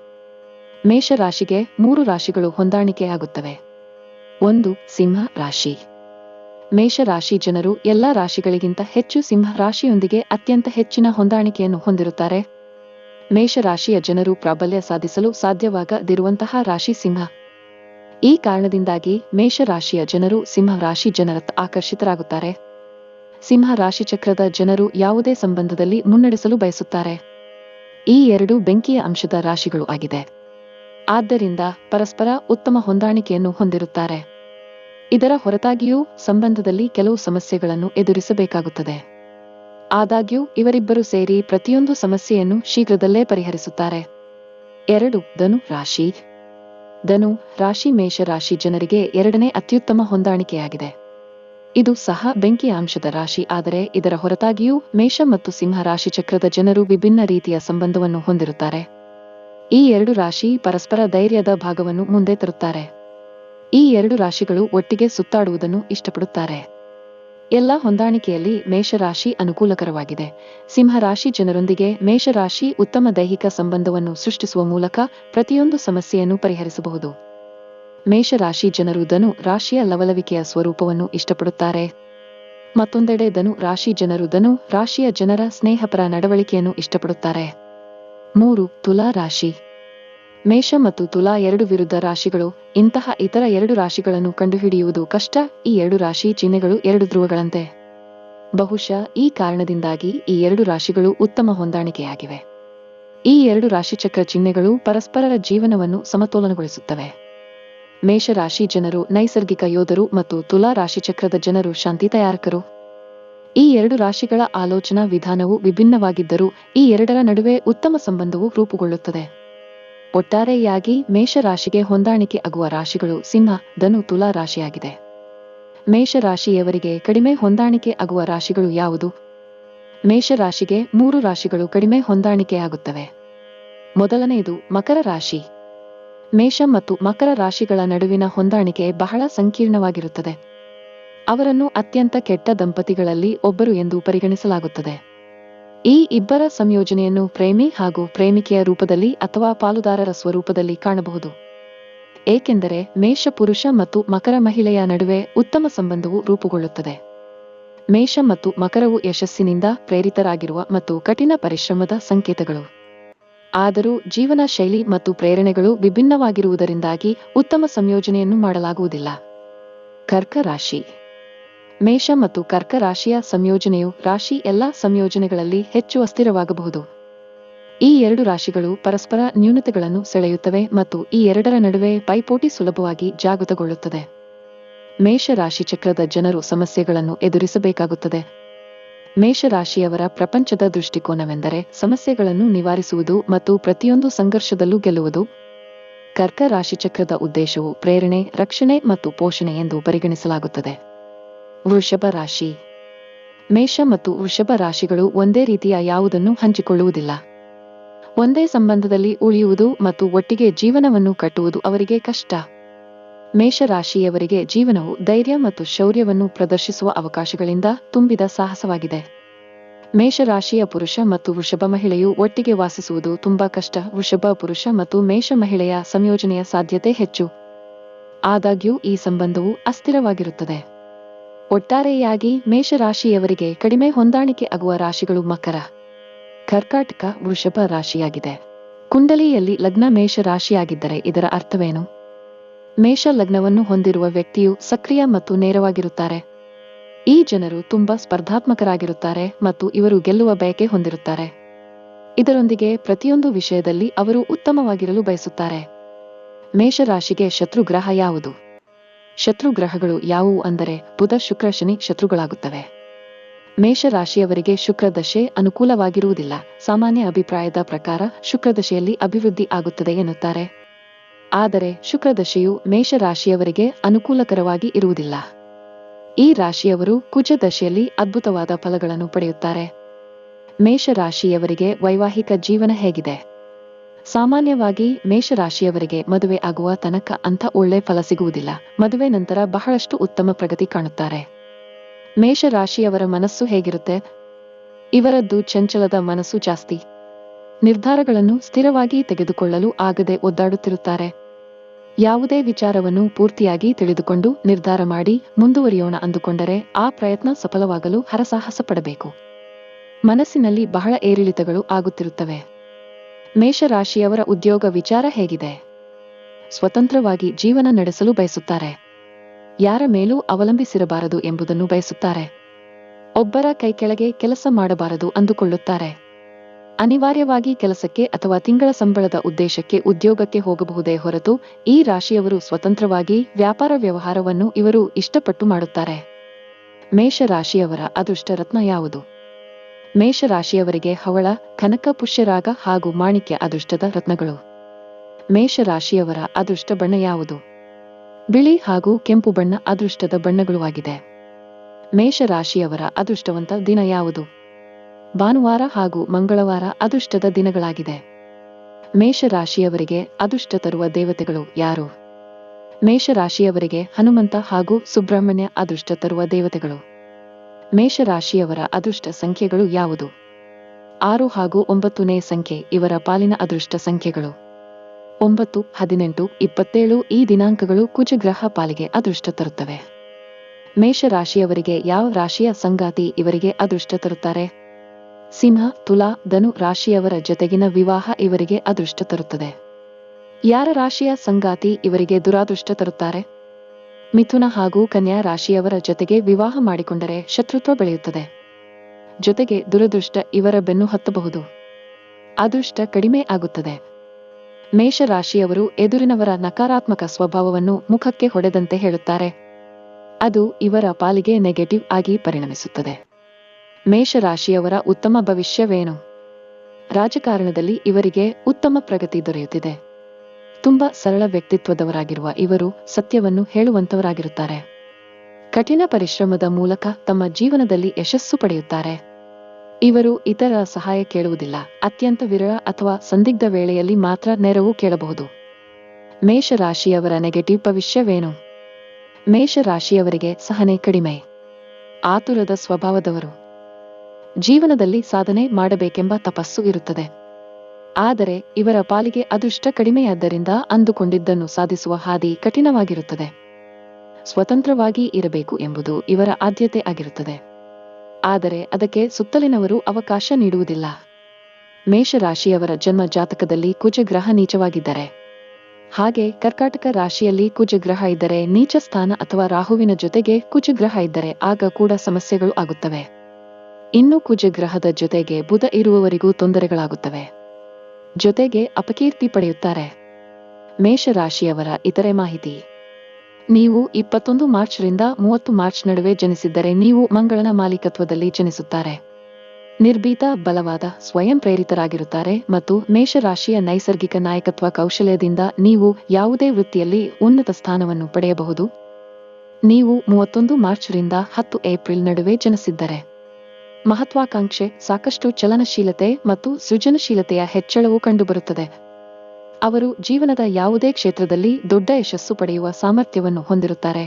ಮೇಷ ರಾಶಿಗೆ ಮೂರು ರಾಶಿಗಳು ಹೊಂದಾಣಿಕೆ ಆಗುತ್ತವೆ. ಒಂದು ಸಿಂಹ ರಾಶಿ. ಮೇಷರಾಶಿ ಜನರು ಎಲ್ಲಾ ರಾಶಿಗಳಿಗಿಂತ ಹೆಚ್ಚು ಸಿಂಹ ರಾಶಿಯೊಂದಿಗೆ ಅತ್ಯಂತ ಹೆಚ್ಚಿನ ಹೊಂದಾಣಿಕೆಯನ್ನು ಹೊಂದಿರುತ್ತಾರೆ. ಮೇಷರಾಶಿಯ ಜನರು ಪ್ರಾಬಲ್ಯ ಸಾಧಿಸಲು ಸಾಧ್ಯವಾಗದಿರುವಂತಹ ರಾಶಿ ಸಿಂಹ. ಈ ಕಾರಣದಿಂದಾಗಿ ಮೇಷರಾಶಿಯ ಜನರು ಸಿಂಹ ರಾಶಿ ಜನರತ್ತ ಆಕರ್ಷಿತರಾಗುತ್ತಾರೆ. ಸಿಂಹ ರಾಶಿ ಚಕ್ರದ ಜನರು ಯಾವುದೇ ಸಂಬಂಧದಲ್ಲಿ ಮುನ್ನಡೆಸಲು ಬಯಸುತ್ತಾರೆ. ಈ ಎರಡು ಬೆಂಕಿಯ ಅಂಶದ ರಾಶಿಗಳು ಆಗಿದೆ. ಆದ್ದರಿಂದ ಪರಸ್ಪರ ಉತ್ತಮ ಹೊಂದಾಣಿಕೆಯನ್ನು ಹೊಂದಿರುತ್ತಾರೆ. ಇದರ ಹೊರತಾಗಿಯೂ ಸಂಬಂಧದಲ್ಲಿ ಕೆಲವು ಸಮಸ್ಯೆಗಳನ್ನು ಎದುರಿಸಬೇಕಾಗುತ್ತದೆ. ಆದಾಗ್ಯೂ, ಇವರಿಬ್ಬರು ಸೇರಿ ಪ್ರತಿಯೊಂದು ಸಮಸ್ಯೆಯನ್ನು ಶೀಘ್ರದಲ್ಲೇ ಪರಿಹರಿಸುತ್ತಾರೆ. ಎರಡು, ಧನು, ರಾಶಿ. ಧನು, ರಾಶಿ ಮೇಷ ರಾಶಿ ಜನರಿಗೆ ಎರಡನೇ ಅತ್ಯುತ್ತಮ ಹೊಂದಾಣಿಕೆಯಾಗಿದೆ. ಇದು ಸಹ ಬೆಂಕಿ ಅಂಶದ ರಾಶಿ, ಆದರೆ ಇದರ ಹೊರತಾಗಿಯೂ ಮೇಷ ಮತ್ತು ಸಿಂಹ ರಾಶಿ ಚಕ್ರದ ಜನರು ವಿಭಿನ್ನ ರೀತಿಯ ಸಂಬಂಧವನ್ನು ಹೊಂದಿರುತ್ತಾರೆ. ಈ ಎರಡು ರಾಶಿ ಪರಸ್ಪರ ಧೈರ್ಯದ ಭಾಗವನ್ನು ಮುಂದೆ ತರುತ್ತಾರೆ. ಈ ಎರಡು ರಾಶಿಗಳು ಒಟ್ಟಿಗೆ ಸುತ್ತಾಡುವುದನ್ನು ಇಷ್ಟಪಡುತ್ತಾರೆ. ಎಲ್ಲ ಹೊಂದಾಣಿಕೆಯಲ್ಲಿ ಮೇಷರಾಶಿ ಅನುಕೂಲಕರವಾಗಿದೆ. ಸಿಂಹರಾಶಿ ಜನರೊಂದಿಗೆ ಮೇಷರಾಶಿ ಉತ್ತಮ ದೈಹಿಕ ಸಂಬಂಧವನ್ನು ಸೃಷ್ಟಿಸುವ ಮೂಲಕ ಪ್ರತಿಯೊಂದು ಸಮಸ್ಯೆಯನ್ನು ಪರಿಹರಿಸಬಹುದು. ಮೇಷರಾಶಿ ಜನರು ಧನು ರಾಶಿಯ ಲವಲವಿಕೆಯ ಸ್ವರೂಪವನ್ನು ಇಷ್ಟಪಡುತ್ತಾರೆ. ಮತ್ತೊಂದೆಡೆ ಧನು ರಾಶಿ ಜನರು ಧನು ರಾಶಿಯ ಜನರ ಸ್ನೇಹಪರ ನಡವಳಿಕೆಯನ್ನು ಇಷ್ಟಪಡುತ್ತಾರೆ. ಮೂರು, ತುಲಾ ರಾಶಿ. ಮೇಷ ಮತ್ತು ತುಲಾ ಎರಡು ವಿರುದ್ಧ ರಾಶಿಗಳು, ಇಂತಹ ಇತರ ಎರಡು ರಾಶಿಗಳನ್ನು ಕಂಡುಹಿಡಿಯುವುದು ಕಷ್ಟ. ಈ ಎರಡು ರಾಶಿ ಚಿಹ್ನೆಗಳು ಎರಡು ಧ್ರುವಗಳಂತೆ. ಬಹುಶಃ ಈ ಕಾರಣದಿಂದಾಗಿ ಈ ಎರಡು ರಾಶಿಗಳು ಉತ್ತಮ ಹೊಂದಾಣಿಕೆಯಾಗಿವೆ. ಈ ಎರಡು ರಾಶಿಚಕ್ರ ಚಿಹ್ನೆಗಳು ಪರಸ್ಪರರ ಜೀವನವನ್ನು ಸಮತೋಲನಗೊಳಿಸುತ್ತವೆ. ಮೇಷರಾಶಿ ಜನರು, ನೈಸರ್ಗಿಕ ಯೋಧರು ಮತ್ತು ತುಲಾ ರಾಶಿಚಕ್ರದ ಜನರು ಶಾಂತಿ ತಯಾರಕರು. ಈ ಎರಡು ರಾಶಿಗಳ ಆಲೋಚನಾ ವಿಧಾನವು ವಿಭಿನ್ನವಾಗಿದ್ದರೂ ಈ ಎರಡರ ನಡುವೆ ಉತ್ತಮ ಸಂಬಂಧವು ರೂಪುಗೊಳ್ಳುತ್ತದೆ. ಒಟ್ಟಾರೆಯಾಗಿ ಮೇಷರಾಶಿಗೆ ಹೊಂದಾಣಿಕೆ ಆಗುವ ರಾಶಿಗಳು ಸಿಂಹ, ಧನು, ತುಲಾ ರಾಶಿಯಾಗಿದೆ. ಮೇಷರಾಶಿಯವರಿಗೆ ಕಡಿಮೆ ಹೊಂದಾಣಿಕೆ ಆಗುವ ರಾಶಿಗಳು ಯಾವುದು? ಮೇಷರಾಶಿಗೆ ಮೂರು ರಾಶಿಗಳು ಕಡಿಮೆ ಹೊಂದಾಣಿಕೆಯಾಗುತ್ತವೆ ಮೊದಲನೆಯದು ಮಕರ ರಾಶಿ. ಮೇಷ ಮತ್ತು ಮಕರ ರಾಶಿಗಳ ನಡುವಿನ ಹೊಂದಾಣಿಕೆ ಬಹಳ ಸಂಕೀರ್ಣವಾಗಿರುತ್ತದೆ. ಅವರನ್ನು ಅತ್ಯಂತ ಕೆಟ್ಟ ದಂಪತಿಗಳಲ್ಲಿ ಒಬ್ಬರು ಎಂದು ಪರಿಗಣಿಸಲಾಗುತ್ತದೆ. ಈ ಇಬ್ಬರ ಸಂಯೋಜನೆಯನ್ನು ಪ್ರೇಮಿ ಹಾಗೂ ಪ್ರೇಮಿಕೆಯ ರೂಪದಲ್ಲಿ ಅಥವಾ ಪಾಲುದಾರರ ಸ್ವರೂಪದಲ್ಲಿ ಕಾಣಬಹುದು. ಏಕೆಂದರೆ ಮೇಷ ಪುರುಷ ಮತ್ತು ಮಕರ ಮಹಿಳೆಯ ನಡುವೆ ಉತ್ತಮ ಸಂಬಂಧವು ರೂಪುಗೊಳ್ಳುತ್ತದೆ. ಮೇಷ ಮತ್ತು ಮಕರವು ಯಶಸ್ಸಿನಿಂದ ಪ್ರೇರಿತರಾಗಿರುವ ಮತ್ತು ಕಠಿಣ ಪರಿಶ್ರಮದ ಸಂಕೇತಗಳು. ಆದರೂ ಜೀವನ ಶೈಲಿ ಮತ್ತು ಪ್ರೇರಣೆಗಳು ವಿಭಿನ್ನವಾಗಿರುವುದರಿಂದಾಗಿ ಉತ್ತಮ ಸಂಯೋಜನೆಯನ್ನು ಮಾಡಲಾಗುವುದಿಲ್ಲ. ಕರ್ಕ ರಾಶಿ. ಮೇಷ ಮತ್ತು ಕರ್ಕ ರಾಶಿಯ ಸಂಯೋಜನೆಯು ರಾಶಿ ಎಲ್ಲಾ ಸಂಯೋಜನೆಗಳಲ್ಲಿ ಹೆಚ್ಚು ಅಸ್ಥಿರವಾಗಬಹುದು. ಈ ಎರಡು ರಾಶಿಗಳು ಪರಸ್ಪರ ನ್ಯೂನತೆಗಳನ್ನು ಸೆಳೆಯುತ್ತವೆ ಮತ್ತು ಈ ಎರಡರ ನಡುವೆ ಪೈಪೋಟಿ ಸುಲಭವಾಗಿ ಜಾಗೃತಗೊಳ್ಳುತ್ತದೆ. ಮೇಷ ರಾಶಿ ಚಕ್ರದ ಜನರು ಸಮಸ್ಯೆಗಳನ್ನು ಎದುರಿಸಬೇಕಾಗುತ್ತದೆ. ಮೇಷರಾಶಿಯವರ ಪ್ರಪಂಚದ ದೃಷ್ಟಿಕೋನವೆಂದರೆ ಸಮಸ್ಯೆಗಳನ್ನು ನಿವಾರಿಸುವುದು ಮತ್ತು ಪ್ರತಿಯೊಂದು ಸಂಘರ್ಷದಲ್ಲೂ ಗೆಲ್ಲುವುದು. ಕರ್ಕ ರಾಶಿಚಕ್ರದ ಉದ್ದೇಶವು ಪ್ರೇರಣೆ, ರಕ್ಷಣೆ ಮತ್ತು ಪೋಷಣೆ ಎಂದು ಪರಿಗಣಿಸಲಾಗುತ್ತದೆ. ವೃಷಭ ರಾಶಿ. ಮೇಷ ಮತ್ತು ವೃಷಭ ರಾಶಿಗಳು ಒಂದೇ ರೀತಿಯ ಯಾವುದನ್ನು ಹಂಚಿಕೊಳ್ಳುವುದಿಲ್ಲ. ಒಂದೇ ಸಂಬಂಧದಲ್ಲಿ ಉಳಿಯುವುದು ಮತ್ತು ಒಟ್ಟಿಗೆ ಜೀವನವನ್ನು ಕಟ್ಟುವುದು ಅವರಿಗೆ ಕಷ್ಟ. ಮೇಷರಾಶಿಯವರಿಗೆ ಜೀವನವು ಧೈರ್ಯ ಮತ್ತು ಶೌರ್ಯವನ್ನು ಪ್ರದರ್ಶಿಸುವ ಅವಕಾಶಗಳಿಂದ ತುಂಬಿದ ಸಾಹಸವಾಗಿದೆ. ಮೇಷರಾಶಿಯ ಪುರುಷ ಮತ್ತು ವೃಷಭ ಮಹಿಳೆಯು ಒಟ್ಟಿಗೆ ವಾಸಿಸುವುದು ತುಂಬಾ ಕಷ್ಟ. ವೃಷಭ ಪುರುಷ ಮತ್ತು ಮೇಷ ಮಹಿಳೆಯ ಸಂಯೋಜನೆಯ ಸಾಧ್ಯತೆ ಹೆಚ್ಚು. ಆದಾಗ್ಯೂ ಈ ಸಂಬಂಧವು ಅಸ್ಥಿರವಾಗಿರುತ್ತದೆ. ಒಟ್ಟಾರೆಯಾಗಿ ಮೇಷರಾಶಿಯವರಿಗೆ ಕಡಿಮೆ ಹೊಂದಾಣಿಕೆ ಆಗುವ ರಾಶಿಗಳು ಮಕರ, ಕರ್ಕಾಟಕ ವೃಷಭ ರಾಶಿಯಾಗಿದೆ. ಕುಂಡಲಿಯಲ್ಲಿ ಲಗ್ನ ಮೇಷ ರಾಶಿಯಾಗಿದ್ದರೆ ಇದರ ಅರ್ಥವೇನು? ಮೇಷ ಲಗ್ನವನ್ನು ಹೊಂದಿರುವ ವ್ಯಕ್ತಿಯು ಸಕ್ರಿಯ ಮತ್ತು ನೇರವಾಗಿರುತ್ತಾರೆ. ಈ ಜನರು ತುಂಬಾ ಸ್ಪರ್ಧಾತ್ಮಕರಾಗಿರುತ್ತಾರೆ ಮತ್ತು ಇವರು ಗೆಲ್ಲುವ ಬಯಕೆ ಹೊಂದಿರುತ್ತಾರೆ. ಇದರೊಂದಿಗೆ ಪ್ರತಿಯೊಂದು ವಿಷಯದಲ್ಲಿ ಅವರು ಉತ್ತಮವಾಗಿರಲು ಬಯಸುತ್ತಾರೆ. ಮೇಷರಾಶಿಗೆ ಶತ್ರುಗ್ರಹ ಯಾವುದು? ಶತ್ರುಗ್ರಹಗಳು ಯಾವುವು ಅಂದರೆ ಬುಧ, ಶುಕ್ರ, ಶನಿ ಶತ್ರುಗಳಾಗುತ್ತವೆ. ಮೇಷರಾಶಿಯವರಿಗೆ ಶುಕ್ರದಶೆ ಅನುಕೂಲವಾಗಿರುವುದಿಲ್ಲ. ಸಾಮಾನ್ಯ ಅಭಿಪ್ರಾಯದ ಪ್ರಕಾರ ಶುಕ್ರದಶೆಯಲ್ಲಿ ಅಭಿವೃದ್ಧಿ ಆಗುತ್ತದೆ ಎನ್ನುತ್ತಾರೆ. ಆದರೆ ಶುಕ್ರದಶೆಯು ಮೇಷರಾಶಿಯವರಿಗೆ ಅನುಕೂಲಕರವಾಗಿ ಇರುವುದಿಲ್ಲ. ಈ ರಾಶಿಯವರು ಕುಜ ದಶೆಯಲ್ಲಿ ಅದ್ಭುತವಾದ ಫಲಗಳನ್ನು ಪಡೆಯುತ್ತಾರೆ. ಮೇಷರಾಶಿಯವರಿಗೆ ವೈವಾಹಿಕ ಜೀವನ ಹೇಗಿದೆ. ಸಾಮಾನ್ಯವಾಗಿ ಮೇಷರಾಶಿಯವರಿಗೆ ಮದುವೆ ಆಗುವ ತನಕ ಅಂಥ ಒಳ್ಳೆ ಫಲ ಸಿಗುವುದಿಲ್ಲ. ಮದುವೆ ನಂತರ ಬಹಳಷ್ಟು ಉತ್ತಮ ಪ್ರಗತಿ ಕಾಣುತ್ತಾರೆ. ಮೇಷರಾಶಿಯವರ ಮನಸ್ಸು ಹೇಗಿರುತ್ತೆ? ಇವರದ್ದು ಚಂಚಲದ ಮನಸ್ಸು ಜಾಸ್ತಿ. ನಿರ್ಧಾರಗಳನ್ನು ಸ್ಥಿರವಾಗಿ ತೆಗೆದುಕೊಳ್ಳಲು ಆಗದೆ ಒದ್ದಾಡುತ್ತಿರುತ್ತಾರೆ. ಯಾವುದೇ ವಿಚಾರವನ್ನು ಪೂರ್ತಿಯಾಗಿ ತಿಳಿದುಕೊಂಡು ನಿರ್ಧಾರ ಮಾಡಿ ಮುಂದುವರಿಯೋಣ ಅಂದುಕೊಂಡರೆ ಆ ಪ್ರಯತ್ನ ಸಫಲವಾಗಲು ಹರಸಾಹಸ ಪಡಬೇಕು ಮನಸ್ಸಿನಲ್ಲಿ ಬಹಳ ಏರಿಳಿತಗಳು ಆಗುತ್ತಿರುತ್ತವೆ. ಮೇಷರಾಶಿಯವರ ಉದ್ಯೋಗ ವಿಚಾರ ಹೇಗಿದೆ? ಸ್ವತಂತ್ರವಾಗಿ ಜೀವನ ನಡೆಸಲು ಬಯಸುತ್ತಾರೆ. ಯಾರ ಮೇಲೂ ಅವಲಂಬಿಸಿರಬಾರದು ಎಂಬುದನ್ನು ಬಯಸುತ್ತಾರೆ. ಒಬ್ಬರ ಕೈಕೆಳಗೆ ಕೆಲಸ ಮಾಡಬಾರದು ಅಂದುಕೊಳ್ಳುತ್ತಾರೆ. ಅನಿವಾರ್ಯವಾಗಿ ಕೆಲಸಕ್ಕೆ ಅಥವಾ ತಿಂಗಳ ಸಂಬಳದ ಉದ್ದೇಶಕ್ಕೆ ಉದ್ಯೋಗಕ್ಕೆ ಹೋಗಬಹುದೇ ಹೊರತು ಈ ರಾಶಿಯವರು ಸ್ವತಂತ್ರವಾಗಿ ವ್ಯಾಪಾರ ವ್ಯವಹಾರವನ್ನು ಇವರು ಇಷ್ಟಪಟ್ಟು ಮಾಡುತ್ತಾರೆ. ಮೇಷರಾಶಿಯವರ ಅದೃಷ್ಟ ರತ್ನ ಯಾವುದು? ಮೇಷರಾಶಿಯವರಿಗೆ ಹವಳ, ಕನಕ, ಪುಷ್ಯರಾಗ ಹಾಗೂ ಮಾಣಿಕ್ಯ ಅದೃಷ್ಟದ ರತ್ನಗಳು. ಮೇಷರಾಶಿಯವರ ಅದೃಷ್ಟ ಬಣ್ಣ ಯಾವುದು? ಬಿಳಿ ಹಾಗೂ ಕೆಂಪು ಬಣ್ಣ ಅದೃಷ್ಟದ ಬಣ್ಣಗಳು ಆಗಿದೆ. ಮೇಷರಾಶಿಯವರ ಅದೃಷ್ಟವಂತ ದಿನ ಯಾವುದು? ಭಾನುವಾರ ಹಾಗೂ ಮಂಗಳವಾರ ಅದೃಷ್ಟದ ದಿನಗಳಾಗಿದೆ. ಮೇಷರಾಶಿಯವರಿಗೆ ಅದೃಷ್ಟ ತರುವ ದೇವತೆಗಳು ಯಾರು? ಮೇಷರಾಶಿಯವರಿಗೆ ಹನುಮಂತ ಹಾಗೂ ಸುಬ್ರಹ್ಮಣ್ಯ ಅದೃಷ್ಟ ತರುವ ದೇವತೆಗಳು. ಮೇಷರಾಶಿಯವರ ಅದೃಷ್ಟ ಸಂಖ್ಯೆಗಳು ಯಾವುದು? ಆರು ಹಾಗೂ ಒಂಬತ್ತನೇ ಸಂಖ್ಯೆ ಇವರ ಪಾಲಿನ ಅದೃಷ್ಟ ಸಂಖ್ಯೆಗಳು. ಒಂಬತ್ತು, ಹದಿನೆಂಟು, ಇಪ್ಪತ್ತೇಳು ಈ ದಿನಾಂಕಗಳು ಕುಜಗ್ರಹ ಪಾಲಿಗೆ ಅದೃಷ್ಟ ತರುತ್ತವೆ. ಮೇಷರಾಶಿಯವರಿಗೆ ಯಾವ ರಾಶಿಯ ಸಂಗಾತಿ ಇವರಿಗೆ ಅದೃಷ್ಟ ತರುತ್ತಾರೆ? ಸಿಂಹ, ತುಲಾ, ಧನು ರಾಶಿಯವರ ಜೊತೆಗಿನ ವಿವಾಹ ಇವರಿಗೆ ಅದೃಷ್ಟ ತರುತ್ತದೆ. ಯಾರ ರಾಶಿಯ ಸಂಗಾತಿ ಇವರಿಗೆ ದುರಾದೃಷ್ಟ ತರುತ್ತಾರೆ? ಮಿಥುನ ಹಾಗೂ ಕನ್ಯಾ ರಾಶಿಯವರ ಜೊತೆಗೆ ವಿವಾಹ ಮಾಡಿಕೊಂಡರೆ ಶತ್ರುತ್ವ ಬೆಳೆಯುತ್ತದೆ. ಜೊತೆಗೆ ದುರದೃಷ್ಟ ಇವರ ಬೆನ್ನು ಹತ್ತಬಹುದು. ಅದೃಷ್ಟ ಕಡಿಮೆ ಆಗುತ್ತದೆ. ಮೇಷರಾಶಿಯವರು ಎದುರಿನವರ ನಕಾರಾತ್ಮಕ ಸ್ವಭಾವವನ್ನು ಮುಖಕ್ಕೆ ಹೊಡೆದಂತೆ ಹೇಳುತ್ತಾರೆ. ಅದು ಇವರ ಪಾಲಿಗೆ ನೆಗೆಟಿವ್ ಆಗಿ ಪರಿಣಮಿಸುತ್ತದೆ. ಮೇಷ ರಾಶಿಯವರ ಉತ್ತಮ ಭವಿಷ್ಯವೇನು? ರಾಜಕಾರಣದಲ್ಲಿ ಇವರಿಗೆ ಉತ್ತಮ ಪ್ರಗತಿ ದೊರೆಯುತ್ತಿದೆ. ತುಂಬಾ ಸರಳ ವ್ಯಕ್ತಿತ್ವದವರಾಗಿರುವ ಇವರು ಸತ್ಯವನ್ನು ಹೇಳುವಂತವರಾಗಿರುತ್ತಾರೆ. ಕಠಿಣ ಪರಿಶ್ರಮದ ಮೂಲಕ ತಮ್ಮ ಜೀವನದಲ್ಲಿ ಯಶಸ್ಸು ಪಡೆಯುತ್ತಾರೆ. ಇವರು ಇತರ ಸಹಾಯ ಕೇಳುವುದಿಲ್ಲ. ಅತ್ಯಂತ ವಿರಳ ಅಥವಾ ಸಂದಿಗ್ಧ ವೇಳೆಯಲ್ಲಿ ಮಾತ್ರ ನೆರವು ಕೇಳಬಹುದು. ಮೇಷರಾಶಿಯವರ ನೆಗೆಟಿವ್ ಭವಿಷ್ಯವೇನು? ಮೇಷರಾಶಿಯವರಿಗೆ ಸಹನೆ ಕಡಿಮೆ. ಆತುರದ ಸ್ವಭಾವದವರು. ಜೀವನದಲ್ಲಿ ಸಾಧನೆ ಮಾಡಬೇಕೆಂಬ ತಪಸ್ಸು ಇರುತ್ತದೆ. ಆದರೆ ಇವರ ಪಾಲಿಗೆ ಅದೃಷ್ಟ ಕಡಿಮೆಯಾದ್ದರಿಂದ ಅಂದುಕೊಂಡಿದ್ದನ್ನು ಸಾಧಿಸುವ ಹಾದಿ ಕಠಿಣವಾಗಿರುತ್ತದೆ. ಸ್ವತಂತ್ರವಾಗಿ ಇರಬೇಕು ಎಂಬುದು ಇವರ ಆದ್ಯತೆ ಆಗಿರುತ್ತದೆ. ಆದರೆ ಅದಕ್ಕೆ ಸುತ್ತಲಿನವರು ಅವಕಾಶ ನೀಡುವುದಿಲ್ಲ. ಮೇಷರಾಶಿಯವರ ಜನ್ಮ ಜಾತಕದಲ್ಲಿ ಕುಜಗ್ರಹ ನೀಚವಾಗಿದ್ದರೆ. ಹಾಗೆ ಕರ್ಕಾಟಕ ರಾಶಿಯಲ್ಲಿ ಕುಜಗ್ರಹ ಇದ್ದರೆ ನೀಚ ಸ್ಥಾನ ಅಥವಾ ರಾಹುವಿನ ಜೊತೆಗೆ ಕುಜಗ್ರಹ ಇದ್ದರೆ ಆಗ ಕೂಡ ಸಮಸ್ಯೆಗಳು ಆಗುತ್ತವೆ. ಇನ್ನು ಕುಜಗ್ರಹದ ಜೊತೆಗೆ ಬುಧ ಇರುವವರಿಗೂ ತೊಂದರೆಗಳಾಗುತ್ತವೆ. ಜೊತೆಗೆ ಅಪಕೀರ್ತಿ ಪಡೆಯುತ್ತಾರೆ. ಮೇಷರಾಶಿಯವರ ಇತರೆ ಮಾಹಿತಿ. ನೀವು ಇಪ್ಪತ್ತೊಂದು ಮಾರ್ಚ್ರಿಂದ ಮೂವತ್ತು ಮಾರ್ಚ್ ನಡುವೆ ಜನಿಸಿದ್ದರೆ ನೀವು ಮಂಗಳನ ಮಾಲೀಕತ್ವದಲ್ಲಿ ಜನಿಸುತ್ತಾರೆ. ನಿರ್ಭೀತ, ಬಲವಾದ, ಸ್ವಯಂ ಪ್ರೇರಿತರಾಗಿರುತ್ತಾರೆ ಮತ್ತು ಮೇಷರಾಶಿಯ ನೈಸರ್ಗಿಕ ನಾಯಕತ್ವ ಕೌಶಲ್ಯದಿಂದ ನೀವು ಯಾವುದೇ ವೃತ್ತಿಯಲ್ಲಿ ಉನ್ನತ ಸ್ಥಾನವನ್ನು ಪಡೆಯಬಹುದು. ನೀವು ಮೂವತ್ತೊಂದು ಮಾರ್ಚ್ರಿಂದ ಹತ್ತು ಏಪ್ರಿಲ್ ನಡುವೆ ಜನಿಸಿದ್ದರೆ. ಮಹತ್ವಾಕಾಂಕ್ಷೆ, ಸಾಕಷ್ಟು ಚಲನಶೀಲತೆ ಮತ್ತು ಸೃಜನಶೀಲತೆಯ ಹೆಚ್ಚಳವು ಕಂಡುಬರುತ್ತದೆ. ಅವರು ಜೀವನದ ಯಾವುದೇ ಕ್ಷೇತ್ರದಲ್ಲಿ ದೊಡ್ಡ ಯಶಸ್ಸು ಪಡೆಯುವ ಸಾಮರ್ಥ್ಯವನ್ನು ಹೊಂದಿರುತ್ತಾರೆ.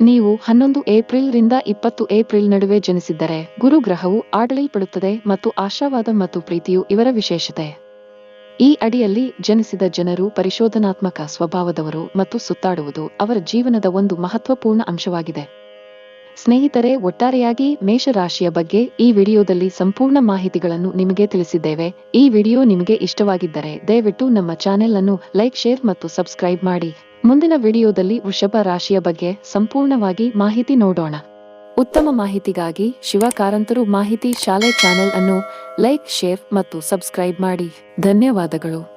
ನೀವು ಹನ್ನೊಂದು ಏಪ್ರಿಲ್ ರಿಂದ ಇಪ್ಪತ್ತು ಏಪ್ರಿಲ್ ನಡುವೆ ಜನಿಸಿದ್ದರೆ ಗುರು ಗ್ರಹವು ಆಡಳಿಲ್ಪಡುತ್ತದೆ ಮತ್ತು ಆಶಾವಾದ ಮತ್ತು ಪ್ರೀತಿಯು ಇವರ ವಿಶೇಷತೆ. ಈ ಅಡಿಯಲ್ಲಿ ಜನಿಸಿದ ಜನರು ಪರಿಶೋಧನಾತ್ಮಕ ಸ್ವಭಾವದವರು ಮತ್ತು ಸುತ್ತಾಡುವುದು ಅವರ ಜೀವನದ ಒಂದು ಮಹತ್ವಪೂರ್ಣ ಅಂಶವಾಗಿದೆ. ಸ್ನೇಹಿತರೆ, ಒಟ್ಟಾರೆಯಾಗಿ ಮೇಷರಾಶಿಯ ಬಗ್ಗೆ ಈ ವಿಡಿಯೋದಲ್ಲಿ ಸಂಪೂರ್ಣ ಮಾಹಿತಿಗಳನ್ನು ನಿಮಗೆ ತಿಳಿಸಿದ್ದೇವೆ. ಈ ವಿಡಿಯೋ ನಿಮಗೆ ಇಷ್ಟವಾಗಿದ್ದರೆ ದಯವಿಟ್ಟು ನಮ್ಮ ಚಾನೆಲ್ ಅನ್ನು ಲೈಕ್, ಶೇರ್ ಮತ್ತು ಸಬ್ಸ್ಕ್ರೈಬ್ ಮಾಡಿ. ಮುಂದಿನ ವಿಡಿಯೋದಲ್ಲಿ ವೃಷಭ ರಾಶಿಯ ಬಗ್ಗೆ ಸಂಪೂರ್ಣವಾಗಿ ಮಾಹಿತಿ ನೋಡೋಣ. ಉತ್ತಮ ಮಾಹಿತಿಗಾಗಿ ಶಿವ ಕಾರಂತರು ಮಾಹಿತಿ ಶಾಲೆ ಚಾನೆಲ್ ಅನ್ನು ಲೈಕ್, ಶೇರ್ ಮತ್ತು ಸಬ್ಸ್ಕ್ರೈಬ್ ಮಾಡಿ. ಧನ್ಯವಾದಗಳು.